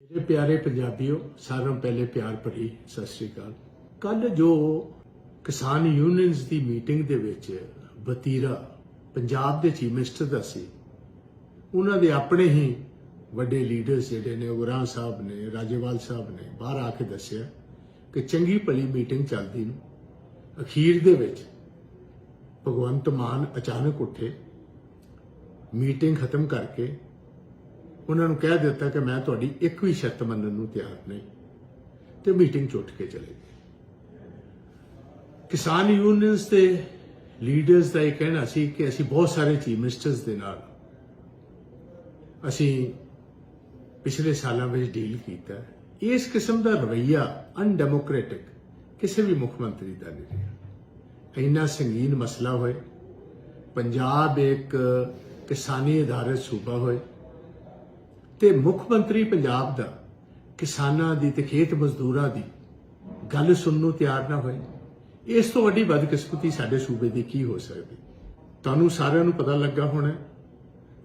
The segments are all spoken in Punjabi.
ਮੇਰੇ ਪਿਆਰੇ ਪੰਜਾਬੀਓ, ਸਾਰਿਆਂ ਨੂੰ ਪਹਿਲੇ ਪਿਆਰ ਭਰੀ ਸਤਿ ਸ੍ਰੀ ਅਕਾਲ। ਕੱਲ ਜੋ ਕਿਸਾਨ ਯੂਨੀਅਨਸ ਦੀ ਮੀਟਿੰਗ ਦੇ ਵਿੱਚ ਬਤੀਰਾ ਪੰਜਾਬ ਦੇ ਚੀਫ ਮਿਨਿਸਟਰ ਦਾ ਸੀ, ਉਹਨਾਂ ਦੇ ਆਪਣੇ ਹੀ ਵੱਡੇ ਲੀਡਰਸ ਜਿਹੜੇ ਨੇ ਉਗਰਾਂ ਸਾਹਿਬ ਨੇ, ਰਾਜੇਵਾਲ ਸਾਹਿਬ ਨੇ, ਬਾਹਰ ਆ ਕੇ ਦੱਸਿਆ ਕਿ ਚੰਗੀ ਭਲੀ ਮੀਟਿੰਗ ਚੱਲਦੀ ਨੂੰ। ਅਖੀਰ ਦੇ ਵਿੱਚ ਭਗਵੰਤ ਮਾਨ ਅਚਾਨਕ ਉੱਠੇ ਮੀਟਿੰਗ ਖਤਮ ਕਰਕੇ ਉਹਨਾਂ ਨੂੰ ਕਹਿ ਦਿੱਤਾ ਕਿ ਮੈਂ ਤੁਹਾਡੀ ਇੱਕ ਵੀ ਸ਼ਰਤ ਮੰਨਣ ਨੂੰ ਤਿਆਰ ਨਹੀਂ। ਤੇ ਮੀਟਿੰਗ ਚ ਉੱਠ ਕੇ ਚਲੇ ਗਏ। ਕਿਸਾਨ ਯੂਨੀਅਨਸ ਦੇ ਲੀਡਰਸ ਦਾ ਇਹ ਕਹਿਣਾ ਸੀ ਕਿ ਅਸੀਂ ਬਹੁਤ ਸਾਰੇ ਚੀਫ ਮਿਨਿਸਟਰਸ ਦੇ ਨਾਲ ਅਸੀਂ ਪਿਛਲੇ ਸਾਲਾਂ ਵਿੱਚ ਡੀਲ ਕੀਤਾ। ਇਸ ਕਿਸਮ ਦਾ ਰਵੱਈਆ ਅਨਡੈਮੋਕ੍ਰੈਟਿਕ ਕਿਸੇ ਵੀ ਮੁੱਖ ਮੰਤਰੀ ਦਾ ਨਹੀਂ ਰਿਹਾ। ਇੰਨਾ ਸੰਗੀਨ ਮਸਲਾ ਹੋਏ, ਪੰਜਾਬ ਇੱਕ ਕਿਸਾਨੀ ਆਧਾਰਿਤ ਸੂਬਾ ਹੋਏ ਤੇ ਮੁੱਖ ਮੰਤਰੀ ਪੰਜਾਬ ਦਾ, ਕਿਸਾਨਾਂ ਦੀ ਤੇ ਖੇਤ ਮਜ਼ਦੂਰਾਂ ਦੀ ਗੱਲ ਸੁਣਨ ਨੂੰ ਤਿਆਰ ਨਾ ਹੋਏ। ਇਸ ਤੋਂ ਵੱਡੀ ਬਦਕਿਸਮਤੀ ਸਾਡੇ ਸੂਬੇ ਦੀ ਕੀ ਹੋ ਸਕਦੀ? ਤੁਹਾਨੂੰ ਸਾਰਿਆਂ ਨੂੰ ਪਤਾ ਲੱਗਾ ਹੋਣਾ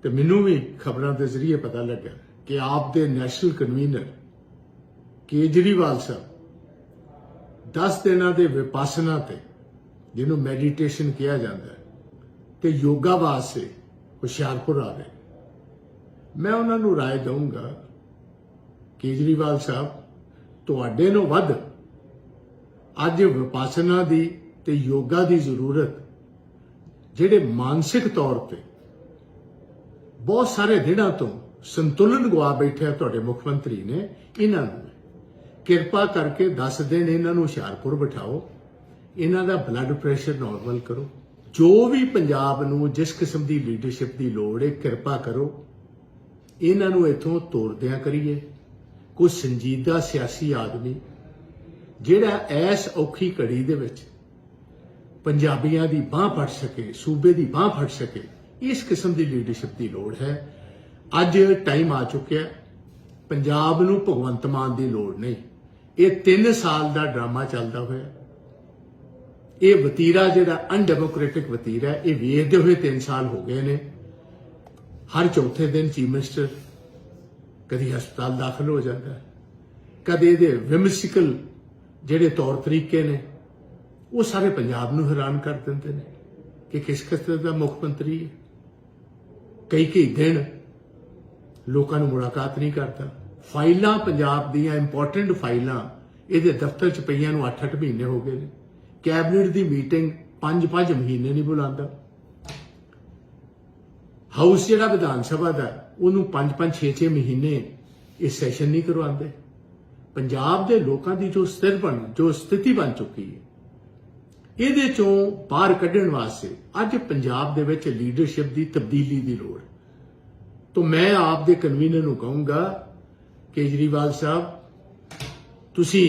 ਤੇ ਮੈਨੂੰ ਵੀ ਖਬਰਾਂ ਦੇ ਜ਼ਰੀਏ ਪਤਾ ਲੱਗਾ ਕਿ ਆਪ ਦੇ ਨੈਸ਼ਨਲ ਕਨਵੀਨਰ ਕੇਜਰੀਵਾਲ ਸਾਹਿਬ 10 ਦਿਨਾਂ ਦੇ ਵਿਪਾਸਨਾ ਤੇ, ਜਿਹਨੂੰ ਮੈਡੀਟੇਸ਼ਨ ਕਿਹਾ ਜਾਂਦਾ ਹੈ, ਤੇ ਯੋਗਾ ਵਾਸਤੇ ਹੁਸ਼ਿਆਰਪੁਰ ਆ ਗਏ ਮੈਂ ਉਹਨਾਂ ਨੂੰ رائے ਦਊਂਗਾ ਕੇਜਰੀਵਾਲ ਸਾਹਿਬ ਤੁਹਾਡੇ ਨੂੰ ਵੱਧ ਅੱਜ ਵਿਪਾਸਨਾ ਦੀ ਤੇ ਯੋਗਾ ਦੀ ਜ਼ਰੂਰਤ ਜਿਹੜੇ ਮਾਨਸਿਕ ਤੌਰ ਤੇ ਬਹੁਤ ਸਾਰੇ ਦਿਨਾਂ ਤੋਂ ਸੰਤੁਲਨ ਗਵਾ ਬੈਠੇ ਆ ਤੁਹਾਡੇ ਮੁੱਖ ਮੰਤਰੀ ਨੇ ਇਹਨਾਂ ਨੂੰ ਕਿਰਪਾ ਕਰਕੇ 10 ਦਿਨ ਇਹਨਾਂ ਨੂੰ ਹੁਸ਼ਿਆਰਪੁਰ ਬਿਠਾਓ ਇਹਨਾਂ ਦਾ ਬਲੱਡ ਪ੍ਰੈਸ਼ਰ ਨਾਰਮਲ ਕਰੋ ਜੋ ਵੀ ਪੰਜਾਬ ਨੂੰ ਜਿਸ ਕਿਸਮ ਦੀ ਲੀਡਰਸ਼ਿਪ ਦੀ ਲੋੜ ਹੈ ਕਿਰਪਾ ਕਰੋ ਇਹਨਾਂ ਨੂੰ ਇੱਥੋਂ ਤੋੜਦਿਆਂ ਕਰੀਏ। ਕੋਈ ਸੰਜੀਦਾ ਸਿਆਸੀ ਆਦਮੀ ਜਿਹੜਾ ਐਸ ਔਖੀ ਘੜੀ ਦੇ ਵਿੱਚ ਪੰਜਾਬੀਆਂ ਦੀ ਬਾਹ ਫੜ ਸਕੇ, ਸੂਬੇ ਦੀ ਬਾਹ ਫੜ ਸਕੇ, ਇਸ ਕਿਸਮ ਦੀ ਲੀਡਰਸ਼ਿਪ ਦੀ ਲੋੜ ਹੈ। ਅੱਜ ਟਾਈਮ ਆ ਚੁੱਕਿਆ ਪੰਜਾਬ ਨੂੰ ਭਗਵੰਤ ਮਾਨ ਦੀ ਲੋੜ ਨਹੀਂ। ਇਹ 3 ਸਾਲ ਦਾ ਡਰਾਮਾ ਚੱਲਦਾ ਹੋਇਆ। ਇਹ ਵਤੀਰਾ ਜਿਹੜਾ ਅਨਡੈਮੋਕ੍ਰੈਟਿਕ ਵਤੀਰਾ ਇਹ ਵੇਖਦੇ ਹੋਏ 3 ਸਾਲ ਹੋ ਗਏ ਨੇ। ਹਰ ਚੌਥੇ ਦਿਨ ਚੀਫ ਮਿਨਿਸਟਰ ਕਦੀ ਹਸਪਤਾਲ ਦਾਖਲ ਹੋ ਜਾਂਦਾ ਹੈ, ਕਦੇ ਇਹਦੇ ਵਿਮਸਿਕਲ ਜਿਹੜੇ ਤੌਰ ਤਰੀਕੇ ਨੇ, ਉਹ ਸਾਰੇ ਪੰਜਾਬ ਨੂੰ ਹੈਰਾਨ ਕਰ ਦਿੰਦੇ ਨੇ ਕਿ ਕਿਸ ਕਿਸਮ ਦਾ ਮੁੱਖ ਮੰਤਰੀ ਹੈ। ਕਈ ਕਈ ਦਿਨ ਲੋਕਾਂ ਨੂੰ ਮੁਲਾਕਾਤ ਨਹੀਂ ਕਰਦਾ। ਫਾਈਲਾਂ ਪੰਜਾਬ ਦੀਆਂ ਇੰਪੋਰਟੈਂਟ ਫਾਈਲਾਂ ਇਹਦੇ ਦਫ਼ਤਰ 'ਚ ਪਈਆਂ ਨੂੰ 8-8 ਮਹੀਨੇ ਹੋ ਗਏ ਨੇ। ਕੈਬਨਿਟ ਦੀ ਮੀਟਿੰਗ 5-5 ਮਹੀਨੇ ਨਹੀਂ ਬੁਲਾਉਂਦਾ। ਹਾਊਸ ਜਿਹੜਾ ਵਿਧਾਨ ਸਭਾ ਦਾ ਉਹਨੂੰ 5-5 6-6 ਮਹੀਨੇ ਇਹ ਸੈਸ਼ਨ ਨਹੀਂ ਕਰਵਾਉਂਦੇ। ਪੰਜਾਬ ਦੇ ਲੋਕਾਂ ਦੀ ਜੋ ਸਥਿਰ ਬਣ, ਜੋ ਸਥਿਤੀ ਬਣ ਚੁੱਕੀ ਹੈ, ਇਹਦੇ ਚੋਂ ਬਾਹਰ ਕੱਢਣ ਵਾਸਤੇ ਅੱਜ ਪੰਜਾਬ ਦੇ ਵਿੱਚ ਲੀਡਰਸ਼ਿਪ ਦੀ ਤਬਦੀਲੀ ਦੀ ਲੋੜ। ਹੈ ਤਾਂ ਮੈਂ ਆਪ ਦੇ ਕਨਵੀਨਰ ਨੂੰ ਕਹੂੰਗਾ, ਕੇਜਰੀਵਾਲ ਸਾਹਿਬ, ਤੁਸੀਂ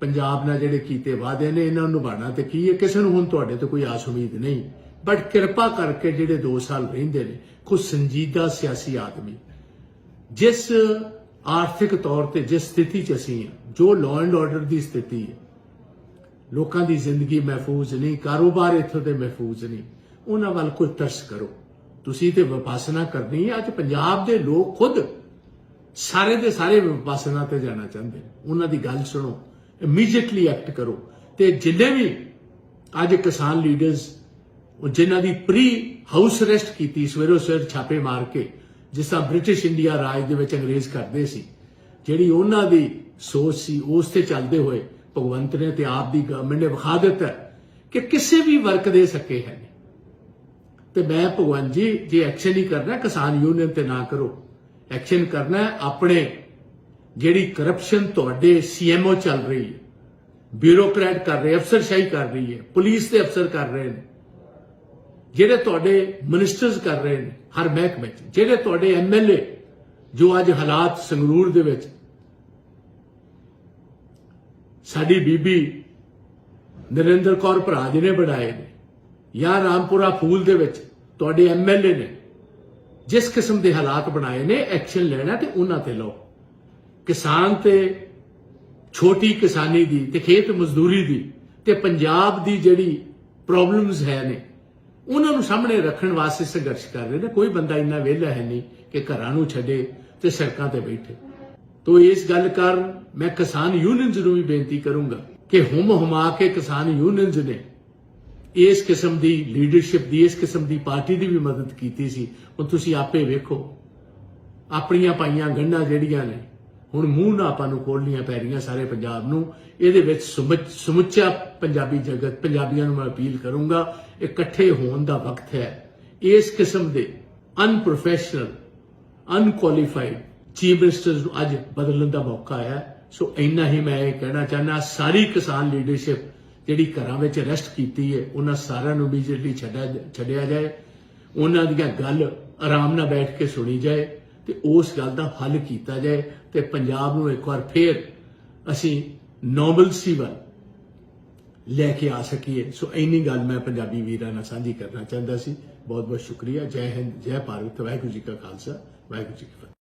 ਪੰਜਾਬ ਨਾਲ ਜਿਹੜੇ ਕੀਤੇ ਵਾਅਦੇ ਨੇ, ਇਹਨਾਂ ਨੂੰ ਨਿਭਾਉਣਾ ਤੇ ਕੀ ਹੈ? ਕਿਸੇ ਨੂੰ ਹੁਣ ਤੁਹਾਡੇ ਤੋਂ ਕੋਈ ਆਸ ਉਮੀਦ ਨਹੀਂ। ਬਟ ਕਿਰਪਾ ਕਰਕੇ ਜਿਹੜੇ 2 ਸਾਲ ਰਹਿੰਦੇ ਨੇ ਕੁਝ ਸੰਜੀਦਾ ਸਿਆਸੀ ਆਦਮੀ, ਜਿਸ ਆਰਥਿਕ ਤੌਰ ਤੇ ਜਿਸ ਸਥਿਤੀ 'ਚ ਅਸੀਂ ਹਾਂ, ਜੋ ਲਾਅ ਐਂਡ ਆਰਡਰ ਦੀ ਸਥਿਤੀ ਹੈ, ਲੋਕਾਂ ਦੀ ਜ਼ਿੰਦਗੀ ਮਹਿਫੂਜ਼ ਨਹੀਂ, ਕਾਰੋਬਾਰ ਇੱਥੋਂ ਦੇ ਮਹਿਫੂਜ਼ ਨਹੀਂ, ਉਹਨਾਂ ਵੱਲ ਕੋਈ ਤਰਸ ਕਰੋ। ਤੁਸੀਂ ਤੇ ਵਿਪਾਸਨਾ ਕਰਨੀ ਹੈ, ਅੱਜ ਪੰਜਾਬ ਦੇ ਲੋਕ ਖੁਦ ਸਾਰੇ ਦੇ ਸਾਰੇ ਵਿਪਾਸਨਾ ਤੇ ਜਾਣਾ ਚਾਹੁੰਦੇ ਨੇ। ਉਹਨਾਂ ਦੀ ਗੱਲ ਸੁਣੋ ਇਮੀਡੀਏਟਲੀ ਐਕਟ ਕਰੋ। ਤੇ ਜਿੰਨੇ ਵੀ ਅੱਜ ਕਿਸਾਨ ਲੀਡਰਸ ਉਹ ਜਿਨ੍ਹਾਂ ਦੀ ਪ੍ਰੀ ਹਾਊਸ ਅਰੈਸਟ ਕੀਤੀ ਸਵੇਰੋ ਸਵੇਰ ਛਾਪੇ ਮਾਰ ਕੇ, ਜਿਸ ਤਰ੍ਹਾਂ ਬ੍ਰਿਟਿਸ਼ ਇੰਡੀਆ ਰਾਜ ਦੇ ਵਿੱਚ ਅੰਗਰੇਜ਼ ਕਰਦੇ ਸੀ। ਜਿਹੜੀ ਉਹਨਾਂ ਦੀ ਸੋਚ ਸੀ, ਉਸ ਤੇ ਚੱਲਦੇ ਹੋਏ ਭਗਵੰਤ ਨੇ ਤੇ ਆਪ ਦੀ ਗਵਰਨਮੈਂਟ ਨੇ ਵਿਖਾ ਦਿੱਤਾ ਕਿ ਕਿਸੇ ਵੀ ਵਰਕ ਦੇ ਸਕੇ ਹੈ ਤੇ ਮੈਂ ਭਗਵੰਤ ਜੀ, ਜੇ ਐਕਸ਼ਨ ਹੀ ਕਰਨਾ ਕਿਸਾਨ ਯੂਨੀਅਨ ਤੇ ਨਾ ਕਰੋ। ਐਕਸ਼ਨ ਕਰਨਾ ਆਪਣੇ ਜਿਹੜੀ ਕਰਪਸ਼ਨ ਤੁਹਾਡੇ ਸੀਐਮਓ ਚੱਲ ਰਹੀ ਹੈ ਬਿਊਰੋਕਰੈਟ ਕਰ ਰਹੇ, ਅਫਸਰਸ਼ਾਹੀ ਕਰ ਰਹੀ ਹੈ, ਪੁਲਿਸ ਦੇ ਅਫਸਰ ਕਰ ਰਹੇ ਨੇ ਜਿਹੜੇ ਤੁਹਾਡੇ ਮਿਨਿਸਟਰਸ ਕਰ ਰਹੇ ਨੇ, ਹਰ ਮਹਿਕਮੇ 'ਚ, ਜਿਹੜੇ ਤੁਹਾਡੇ ਐਮਐਲਏ ਜੋ ਅੱਜ ਹਾਲਾਤ ਸੰਗਰੂਰ ਦੇ ਵਿੱਚ, ਸਾਡੀ ਬੀਬੀ ਨਰਿੰਦਰ ਕੌਰ ਭਰਾ ਜੀ ਨੇ ਬਣਾਏ ਨੇ, ਜਾਂ ਰਾਮਪੁਰਾ ਫੂਲ ਦੇ ਵਿੱਚ ਤੁਹਾਡੇ ਐਮਐਲਏ ਨੇ, ਜਿਸ ਕਿਸਮ ਦੇ ਹਾਲਾਤ ਬਣਾਏ ਨੇ ਐਕਸ਼ਨ ਲੈਣਾ ਤੇ ਉਹਨਾਂ ਤੇ ਲਓ। ਕਿਸਾਨ ਤੇ ਛੋਟੀ ਕਿਸਾਨੀ ਦੀ ਤੇ ਖੇਤ ਮਜ਼ਦੂਰੀ ਦੀ ਤੇ ਪੰਜਾਬ ਦੀ ਜਿਹੜੀ ਪ੍ਰੋਬਲਮਸ ਹੈ ਨੇ ਉਹਨਾਂ ਨੂੰ ਸਾਹਮਣੇ ਰੱਖਣ ਵਾਸਤੇ ਸੰਘਰਸ਼ ਕਰ ਰਹੇ ਨੇ। ਕੋਈ ਬੰਦਾ ਇੰਨਾ ਵਿਹਲਾ ਹੈ ਨਹੀਂ ਕਿ ਘਰਾਂ ਨੂੰ ਛੱਡੇ ਤੇ ਸੜਕਾਂ ਤੇ ਬੈਠੇ। ਤੋ ਇਸ ਗੱਲ ਕਾਰਨ ਮੈਂ ਕਿਸਾਨ ਯੂਨੀਅਨਸ ਨੂੰ ਵੀ ਬੇਨਤੀ ਕਰੂੰਗਾ ਕਿ ਹੁਮ ਹੁਮਾ ਕੇ ਕਿਸਾਨ ਯੂਨੀਅਨਸ ਨੇ ਇਸ ਕਿਸਮ ਦੀ ਲੀਡਰਸ਼ਿਪ ਦੀ, ਇਸ ਕਿਸਮ ਦੀ ਪਾਰਟੀ ਦੀ ਵੀ ਮਦਦ ਕੀਤੀ ਸੀ। ਹੁਣ ਤੁਸੀਂ ਆਪੇ ਵੇਖੋ, ਆਪਣੀਆਂ ਪਾਈਆਂ ਗੰਢਾਂ ਜਿਹੜੀਆਂ ਨੇ ਹੁਣ ਮੂੰਹ ਨਾ ਆਪਾਂ ਨੂੰ ਖੋਲਣੀਆਂ ਪੈ ਰਹੀਆਂ ਸਾਰੇ ਪੰਜਾਬ ਨੂੰ। ਇਹਦੇ ਵਿੱਚ ਸਮੁੱਚ- ਸਮੁੱਚਾ ਪੰਜਾਬੀ ਜਗਤ ਪੰਜਾਬੀਆਂ ਨੂੰ ਮੈਂ ਅਪੀਲ ਕਰੂੰਗਾ, ਇਕੱਠੇ ਹੋਣ ਦਾ ਵਕਤ ਹੈ। ਇਸ ਕਿਸਮ ਦੇ ਅਨਪ੍ਰੋਫੈਸ਼ਨਲ ਅਨਕੁਆਲੀਫਾਈਡ ਚੀਫ ਮਿਨਿਸਟਰ ਨੂੰ ਅੱਜ ਬਦਲਣ ਦਾ ਮੌਕਾ ਆਇਆ। ਸੋ ਇੰਨਾ ਹੀ ਮੈਂ ਇਹ ਕਹਿਣਾ ਚਾਹੁੰਦਾ, ਸਾਰੀ ਕਿਸਾਨ ਲੀਡਰਸ਼ਿਪ ਜਿਹੜੀ ਘਰਾਂ ਵਿੱਚ ਅਰੈਸਟ ਕੀਤੀ ਹੈ, ਉਹਨਾਂ ਸਾਰਿਆਂ ਨੂੰ ਇਮੀਡੀਏਟਲੀ ਛੱਡਿਆ ਛੱਡਿਆ ਜਾਏ। ਉਹਨਾਂ ਦੀਆਂ ਗੱਲ ਆਰਾਮ ਨਾਲ ਬੈਠ ਕੇ ਸੁਣੀ ਜਾਏ। ਤੇ ਉਸ ਗੱਲ ਦਾ ਹੱਲ ਕੀਤਾ ਜਾਏ ਤੇ ਪੰਜਾਬ ਨੂੰ ਇੱਕ ਵਾਰ ਫੇਰ ਅਸੀਂ ਨੋਬਲਸੀ ਵੱਲ ਲੈ ਕੇ ਆ ਸਕੀਏ। ਸੋ ਇੰਨੀ ਗੱਲ ਮੈਂ ਪੰਜਾਬੀ ਵੀਰਾਂ ਨਾਲ ਸਾਂਝੀ ਕਰਨਾ ਚਾਹੁੰਦਾ ਸੀ। ਬਹੁਤ ਬਹੁਤ ਸ਼ੁਕਰੀਆ। ਜੈ ਹਿੰਦ, ਜੈ ਭਾਰਤ। ਵਾਹਿਗੁਰੂ ਜੀ ਕਾ ਖਾਲਸਾ, ਵਾਹਿਗੁਰੂ ਜੀ ਕੀ ਫਤਿਹ।